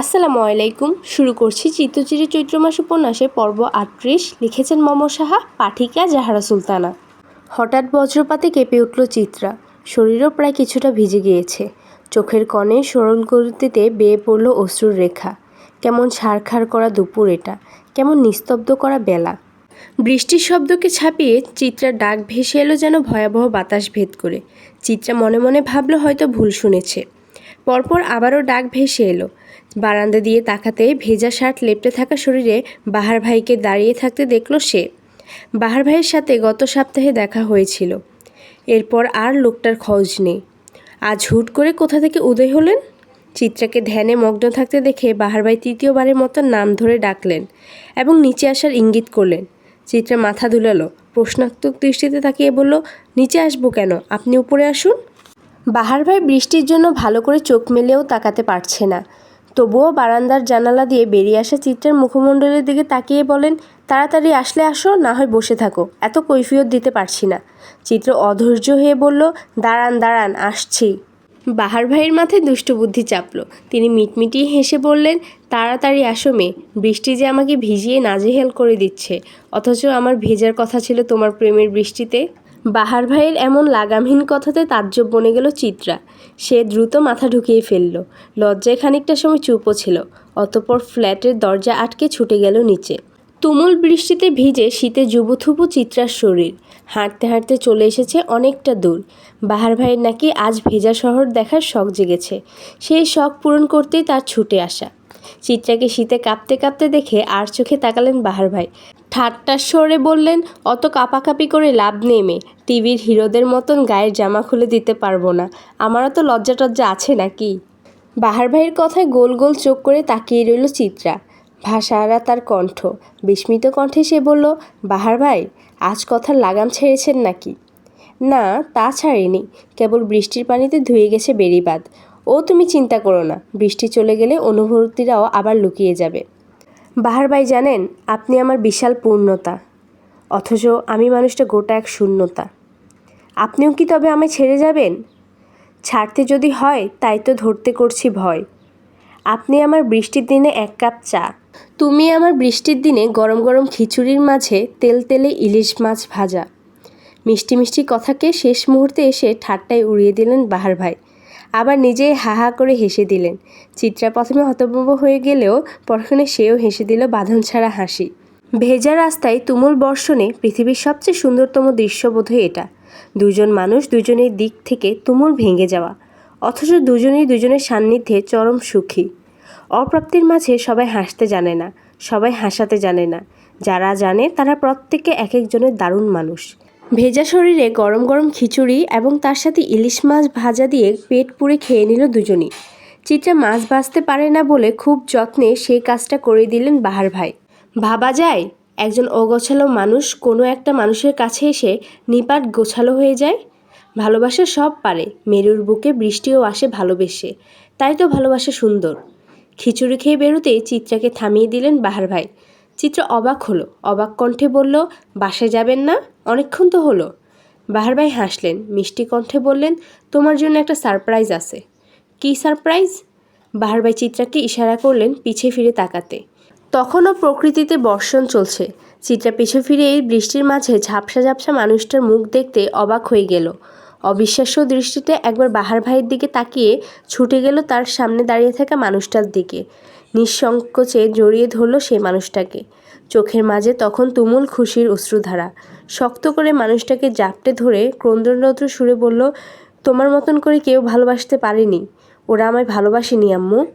আসসালামু আলাইকুম। শুরু করছি চিত্তচিরি চৈত্র মাস উপন্যাসে পর্ব আটত্রিশ। লিখেছেন মম সাহা, পাঠিকা, জাহারা সুলতানা। হঠাৎ বজ্রপাতে কেঁপে উঠল চিত্রা। শরীরও প্রায় কিছুটা ভিজে গিয়েছে। চোখের কণে সরল গতিতে বেয়ে পড়ল অশ্রুর রেখা। কেমন ছাড়খাড় করা দুপুর এটা। কেমন নিস্তব্ধ করা বেলা। বৃষ্টির শব্দকে ছাপিয়ে চিত্রার ডাক ভেসে এলো যেন ভয়াবহ বাতাস ভেদ করে। চিত্রা মনে মনে ভাবলো হয়তো ভুল শুনেছে। পরপর আবারও ডাক ভেসে এলো। বারান্দা দিয়ে তাকাতে ভেজা শার্ট লেপটে থাকা শরীরে বাহার ভাইকে দাঁড়িয়ে থাকতে দেখল সে। বাহার ভাইয়ের সাথে গত সপ্তাহে দেখা হয়েছিল। এরপর আর লোকটার খোঁজ নেই। আজ হুট করে কোথা থেকে উদয় হলেন? চিত্রাকে ধ্যানে মগ্ন থাকতে দেখে বাহার ভাই তৃতীয়বারের মতো নাম ধরে ডাকলেন এবং নিচে আসার ইঙ্গিত করলেন। চিত্রা মাথা দুলালো প্রশ্নাত্মক দৃষ্টিতে তাকিয়ে বলল, নিচে আসব কেন? আপনি উপরে আসুন। বাহার ভাই বৃষ্টির জন্য ভালো করে চোখ মেলেও তাকাতে পারছে না। তবুও বারান্দার জানালা দিয়ে বেরিয়ে আসা চিত্রের মুখমণ্ডলের দিকে তাকিয়ে বলেন, তাড়াতাড়ি আসলে আসো, না হয় বসে থাকো। এত কৈফিয়ত দিতে পারছি না। চিত্র অধৈর্য হয়ে বলল, দাঁড়ান দাঁড়ান, আসছি। বাহার ভাইয়ের মাথায় দুষ্ট বুদ্ধি চাপলো। তিনি মিটমিটিয়ে হেসে বললেন, তাড়াতাড়ি আসো মেয়ে, বৃষ্টি যে আমাকে ভিজিয়ে নাজেহেল করে দিচ্ছে। অথচ আমার ভেজার কথা ছিল তোমার প্রেমের বৃষ্টিতে। বাহার ভাইয়ের এমন লাগামহীন কথাতে তাজ্জব বনে গেল চিত্রা। সে দ্রুত মাথা ঢুকিয়ে ফেলল। লজ্জায় খানিকটা সময় চুপও ছিল। অতপর ফ্ল্যাটের দরজা আটকে ছুটে গেল নিচে। তুমুল বৃষ্টিতে ভিজে শীতে জুবুথুবু চিত্রার শরীর। হাঁটতে হাঁটতে চলে এসেছে অনেকটা দূর। বাহার ভাইয়ের নাকি আজ ভেজা শহর দেখার শখ জেগেছে। সেই শখ পূরণ করতেই তার ছুটে আসা। চিত্রাকে শীতে কাঁপতে কাঁপতে দেখে আর চোখে তাকালেন বাহার ভাই। ঠাট্টার সরে বললেন, অত কাপাকাপি করে লাভ নেমে টিভির হিরোদের মতন গায়ের জামা খুলে দিতে পারব না। আমারও তো লজ্জা টজ্জা আছে নাকি? বাহার ভাইয়ের কথায় গোল গোল চোখ করে তাকিয়ে রইল চিত্রা। ভাষাহারা তার কণ্ঠ। বিস্মিত কণ্ঠে সে বলল, বাহার ভাই, আজ কথার লাগাম ছেড়েছেন নাকি? না, তা ছাড়েনি। কেবল বৃষ্টির পানিতে ধুয়ে গেছে বেড়িবাদ ও তুমি চিন্তা করো না। বৃষ্টি চলে গেলে অনুভূতিরাও আবার লুকিয়ে যাবে। বাহার ভাই জানেন, আপনি আমার বিশাল পূর্ণতা, অথচ আমি মানুষটা গোটা এক শূন্যতা। আপনিও কি তবে আমায় ছেড়ে যাবেন? ছাড়তে যদি হয়, তাই তো ধরতে করছি ভয়। আপনি আমার বৃষ্টির দিনে এক কাপ চা। তুমি আমার বৃষ্টির দিনে গরম গরম খিচুড়ির মাঝে তেল তেলে ইলিশ মাছ ভাজা। মিষ্টি মিষ্টি কথাকে শেষ মুহূর্তে এসে ঠাট্টায় উড়িয়ে দিলেন বাহার ভাই। আবার নিজেই হা হা করে হেসে দিলেন। চিত্রা প্রথমে হতভম্ব হয়ে গেলেও পরক্ষণে সেও হেসে দিল বাঁধন ছাড়া হাসি। ভেজা রাস্তায় তুমুল বর্ষণে পৃথিবীর সবচেয়ে সুন্দরতম দৃশ্য বোধহয় এটা। দুজন মানুষ দুজনের দিক থেকে তুমুল ভেঙে যাওয়া। অথচ দুজনেই দুজনের সান্নিধ্যে চরম সুখী। অপ্রাপ্তির মাঝে সবাই হাসতে জানে না, সবাই হাসাতে জানে না। যারা জানে তারা প্রত্যেকে এক একজনের দারুণ মানুষ। ভেজা শরীরে গরম গরম খিচুড়ি এবং তার সাথে ইলিশ মাছ ভাজা দিয়ে পেট পুড়ে খেয়ে নিল দুজনই। চিত্রা মাছ ভাজতে পারে না বলে খুব যত্নে সেই কাজটা করে দিলেন বাহার ভাই। ভাবা যায়, একজন অগোছালো মানুষ কোনো একটা মানুষের কাছে এসে নিপাট গোছালো হয়ে যায়? ভালোবাসা সব পারে, মেরুর বুকে বৃষ্টিও আসে ভালোবেসে। তাই তো ভালোবাসা সুন্দর। খিচুড়ি খেয়ে বেরোতেই চিত্রাকে থামিয়ে দিলেন বাহার ভাই। চিত্র অবাক হলো। অবাক কণ্ঠে বলল বাসায় যাবেন না? অনেকক্ষণ তো হলো। বাহার ভাই হাসলেন। মিষ্টি কণ্ঠে বললেন, তোমার জন্য একটা সারপ্রাইজ আছে। কী সারপ্রাইজ? বাহার ভাই চিত্রাকে ইশারা করলেন পিছে ফিরে তাকাতে। তখনও প্রকৃতিতে বর্ষণ চলছে। চিত্রা পিছু ফিরে এই বৃষ্টির মাঝে ঝাপসা ঝাপসা মানুষটার মুখ দেখতে অবাক হয়ে গেল। অবিশ্বাস্য দৃষ্টিতে একবার বাহার ভাইয়ের দিকে তাকিয়ে ছুটে গেল তার সামনে দাঁড়িয়ে থাকা মানুষটার দিকে। নিঃসংকোচে জড়িয়ে ধরল সেই মানুষটাকে। চোখের মাঝে তখন তুমুল খুশির অশ্রুধারা। শক্ত করে মানুষটাকে জাপটে ধরে ক্রন্দনরত সুরে বলল, তোমার মতন করে কেউ ভালোবাসতে পারেনি। ওরা আমায় ভালোবাসেনি, আম্মু।